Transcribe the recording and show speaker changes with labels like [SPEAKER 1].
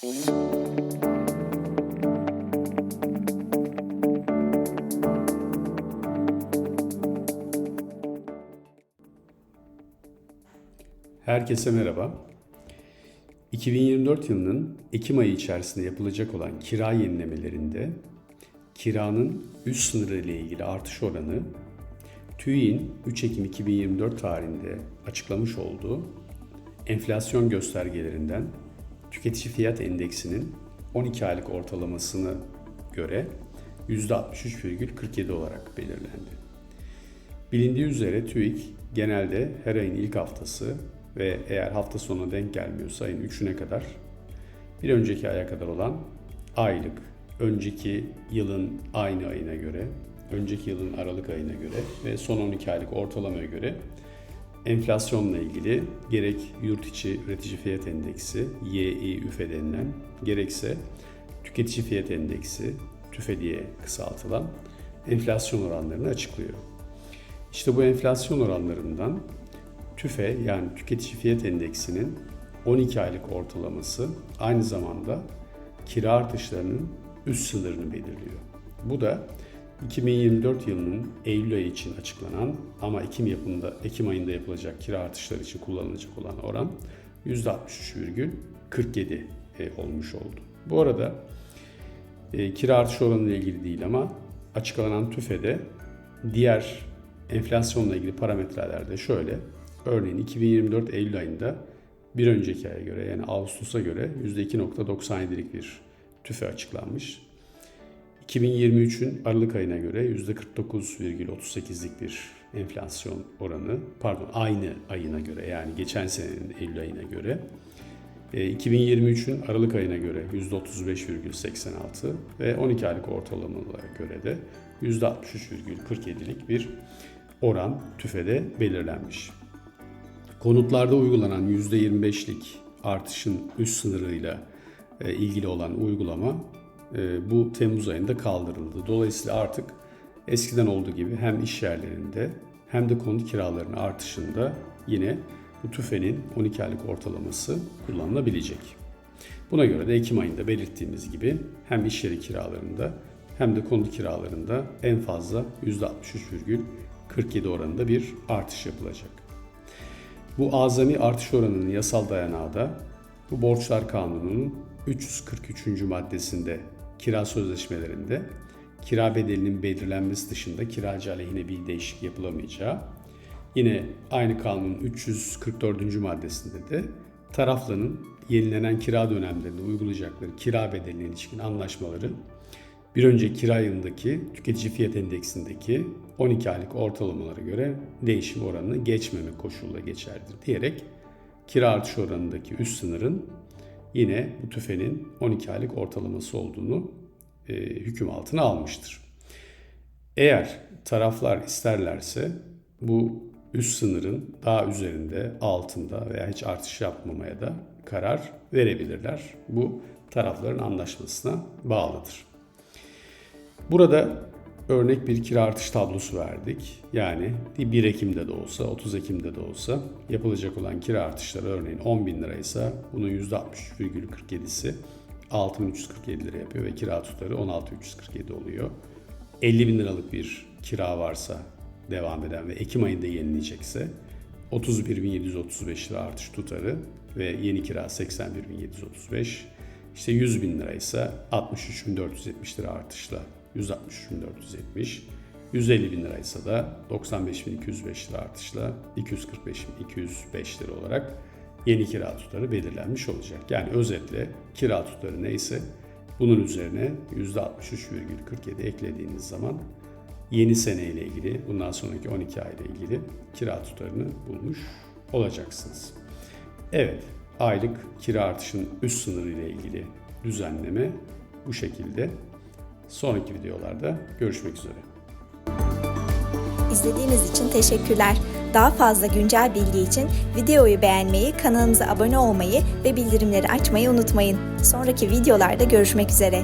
[SPEAKER 1] Herkese merhaba. 2024 yılının Ekim ayı içerisinde yapılacak olan kira yenilemelerinde kiranın üst sınırı ile ilgili artış oranı TÜİ'nin 3 Ekim 2024 tarihinde açıklamış olduğu enflasyon göstergelerinden tüketici fiyat endeksinin 12 aylık ortalamasını göre %63,47 olarak belirlendi. Bilindiği üzere TÜİK genelde her ayın ilk haftası ve eğer hafta sonuna denk gelmiyorsa ayın 3'üne kadar bir önceki aya kadar olan aylık, önceki yılın aynı ayına göre, önceki yılın Aralık ayına göre ve son 12 aylık ortalamaya göre enflasyonla ilgili gerek yurt içi üretici fiyat endeksi YİÜF denilen gerekse tüketici fiyat endeksi TÜFE diye kısaltılan enflasyon oranlarını açıklıyor. İşte bu enflasyon oranlarından TÜFE yani tüketici fiyat endeksinin 12 aylık ortalaması aynı zamanda kira artışlarının üst sınırını belirliyor. Bu da 2024 yılının Eylül ayı için açıklanan ama Ekim yapımında Ekim ayında yapılacak kira artışları için kullanılacak olan oran %63,47 e, olmuş oldu. Bu arada e, kira artış oranı ile ilgili değil ama açıklanan TÜFE'de diğer enflasyonla ilgili parametrelerde şöyle. Örneğin 2024 Eylül ayında bir önceki aya göre yani Ağustos'a göre %2.97'lik bir tüfe açıklanmış. 2023'ün Aralık ayına göre %49,38'lik bir enflasyon oranı, pardon aynı ayına göre yani geçen senenin Eylül ayına göre. 2023'ün Aralık ayına göre %35,86 ve 12 aylık ortalamalara göre de %63,47'lik bir oran tüfede belirlenmiş. Konutlarda uygulanan %25'lik artışın üst sınırıyla e, ilgili olan uygulama e, bu Temmuz ayında kaldırıldı. Dolayısıyla artık eskiden olduğu gibi hem iş yerlerinde hem de konut kiralarının artışında yine bu tüfenin 12 aylık ortalaması kullanılabilecek. Buna göre de Ekim ayında belirttiğimiz gibi hem iş yeri kiralarında hem de konut kiralarında en fazla %63,47 oranında bir artış yapılacak. Bu azami artış oranının yasal dayanağı da bu Borçlar Kanunu'nun 343. maddesinde kira sözleşmelerinde kira bedelinin belirlenmesi dışında kiracı aleyhine bir değişiklik yapılamayacağı, yine aynı kanunun 344. maddesinde de tarafların yenilenen kira dönemlerinde uygulayacakları kira bedeline ilişkin anlaşmaları bir önceki kira yılındaki tüketici fiyat endeksindeki 12 aylık ortalamalara göre değişim oranını geçmeme koşuluyla geçerlidir diyerek kira artış oranındaki üst sınırın yine bu tüfenin 12 aylık ortalaması olduğunu e, hüküm altına almıştır. Eğer taraflar isterlerse bu üst sınırın daha üzerinde, altında veya hiç artış yapmamaya da karar verebilirler. Bu tarafların anlaşmasına bağlıdır. Burada örnek bir kira artış tablosu verdik. Yani 1 Ekim'de de olsa, 30 Ekim'de de olsa yapılacak olan kira artışları örneğin 10 bin liraysa bunun %60,47'si 6347 lira yapıyor ve kira tutarı 16347 oluyor. 50 bin liralık bir kira varsa devam eden ve Ekim ayında yenileyecekse 31.735 lira artış tutarı ve yeni kira 81.735 işte 100 bin liraysa 63.470 lira artışla 163.470. 150 bin liraysa da 95.205 lira artışla 245.205 lira olarak yeni kira tutarı belirlenmiş olacak. Yani özetle kira tutarı neyse bunun üzerine %63,47 eklediğiniz zaman yeni sene ile ilgili bundan sonraki 12 ay ile ilgili kira tutarını bulmuş olacaksınız. Evet, aylık kira artışının üst sınırı ile ilgili düzenleme bu şekilde. Sonraki videolarda görüşmek üzere.
[SPEAKER 2] İzlediğiniz için teşekkürler. Daha fazla güncel bilgi için videoyu beğenmeyi, kanalımıza abone olmayı ve bildirimleri açmayı unutmayın. Sonraki videolarda görüşmek üzere.